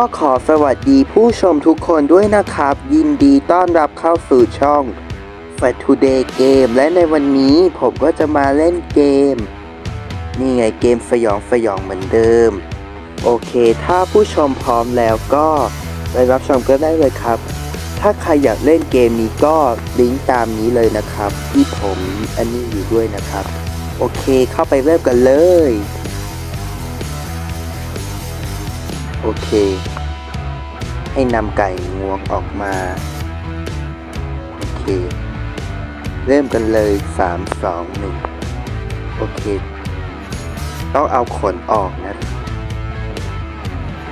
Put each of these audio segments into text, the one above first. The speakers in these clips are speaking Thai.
ก็ขอสวัสดีผู้ชมทุกคนด้วยนะครับ ยินดีต้อนรับเข้าสู่ช่อง f a t o d a y Game และในวันนี้ผมก็จะมาเล่นเกม นี่ไงเกมสยองสยองเหมือนเดิม โอเค ถ้าผู้ชมพร้อมแล้วก็ไปรับชมกันได้เลยครับ ถ้าใครอยากเล่นเกมนี้ก็ลิงก์ตามนี้เลยนะครับ ที่ผมอันนี้อยู่ด้วยนะครับ โอเคเข้าไปเริ่มกันเลย โอเค ให้นำไก่งวงออกมา โอเค เริ่มกันเลย 3 2 1 โอเค ต้องเอาขนออกนะ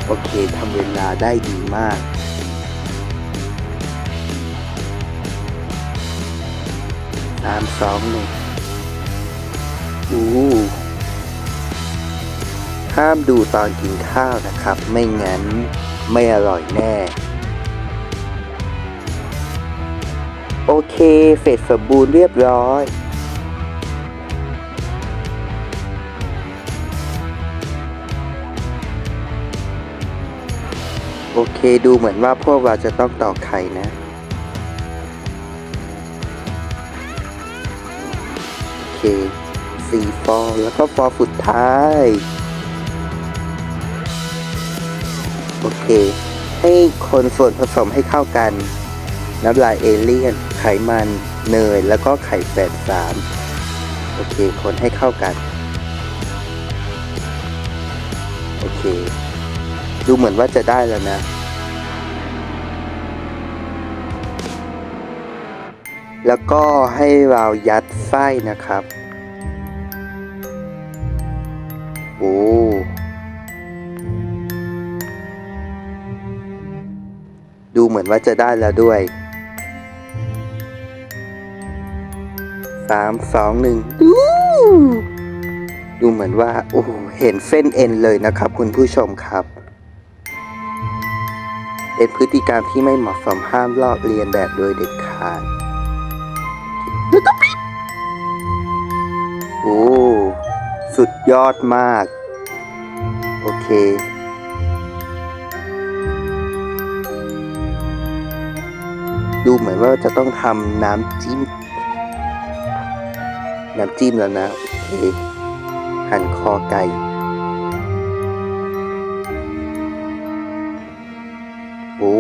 โอเคทำเวลาได้ดีมากสามสองหนึ่งอู้ ห้ามดูตอนกินข้าวนะครับ ไม่งั้นไม่อร่อยแน่ โอเคเสร็จสมบูรณ์เรียบร้อย โอเคดูเหมือนว่าพวกเราจะต้องต่อไข่นะโอเคสี่ฟองแล้วก็ฟองสุดท้าย โอเค ให้คนส่วนผสมให้เข้ากัน น้ำลายเอเลี่ยน ไขมัน เนย แล้วก็ไข่แฝดสามโอเค คนให้เข้ากัน โอเค ดูเหมือนว่าจะได้แล้วนะ แล้วก็ให้เรายัดไส้นะครับ โอ้ ดูเหมือนว่าจะได้แล้วด้วย สาม สอง หนึ่งดูดูเหมือนว่า โอ้เห็นเส้นเอ็นเลยนะครับ คุณผู้ชมครับ เป็นพฤติกรรมที่ไม่เหมาะสมห้ามลอกเลียนแบบโดยเด็ดขาดโอ้ สุดยอดมาก โอเค ดูเหมือนว่าจะต้องทำน้ำจิ้ม น้ำจิ้มแล้วนะโอเคหั่นคอไก่โอ้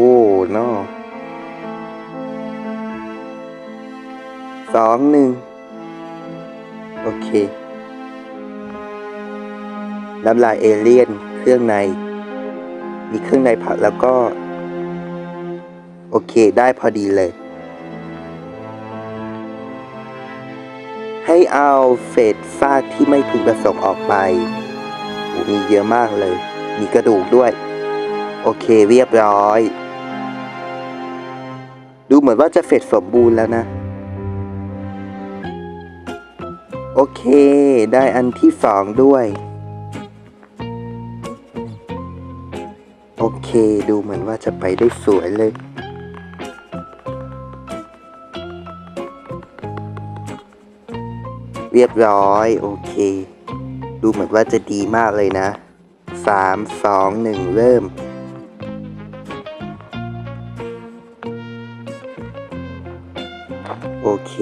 เนอสองหนึ่งโอเคน้ำลายเอเลี่ยนเครื่องใน มีเครื่องในผักแล้วก็ โอเค ได้พอดีเลย ให้เอาเศษซากที่ไม่พึงประสงค์ออกไปมีเยอะมากเลย มีกระดูกด้วย โอเคเรียบร้อย ดูเหมือนว่าจะเสร็จสมบูรณ์แล้วนะ โอเค ได้อันที่สองด้วย โอเค ดูเหมือนว่าจะไปได้สวยเลย เรียบร้อย โอเค ดูเหมือนว่าจะดีมากเลยนะสามสองหนึ่งเริ่ม โอเค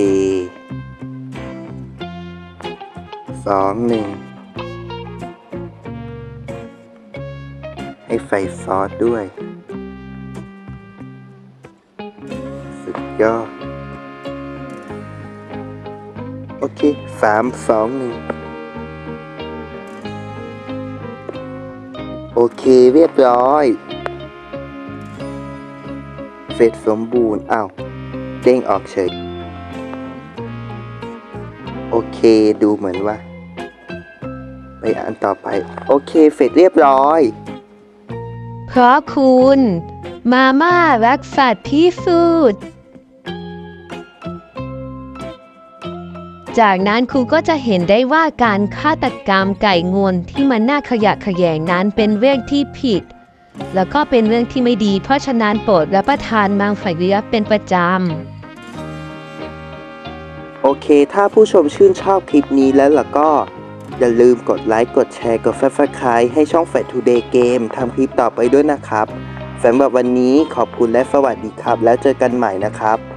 สองหนึ่งให้ไฟซอสด้วย สุดยอด โอเคสามสองหนึ่งโอเคเรียบร้อย เสร็จสมบูรณ์อ้าวเด้งออกเฉย โอเคดูเหมือนว่า ไปอันต่อไป โอเคเสร็จเรียบร้อย เพราะคุณ มาม่ารักสัตว์ที่สุด จากนั้นครูก็จะเห็นได้ว่าการฆาตกรรมไก่งวงที่มันน่าขยะแขยงนั้นเป็นเรื่องที่ผิด แล้วก็เป็นเรื่องที่ไม่ดี เพราะฉะนั้นโปรดรับประทานมังสวิรัตเป็นประจำ โอเค ถ้าผู้ชมชื่นชอบคลิปนี้แล้วล่ะก็ อย่าลืมกดไลค์กดแชร์กด subscribe ให้ช่อง f a t Today Game ทำคลิปต่อไปด้วยนะครับสำหรับวันนี้ขอบคุณและสวัสดีครับ แล้วเจอกันใหม่นะครับ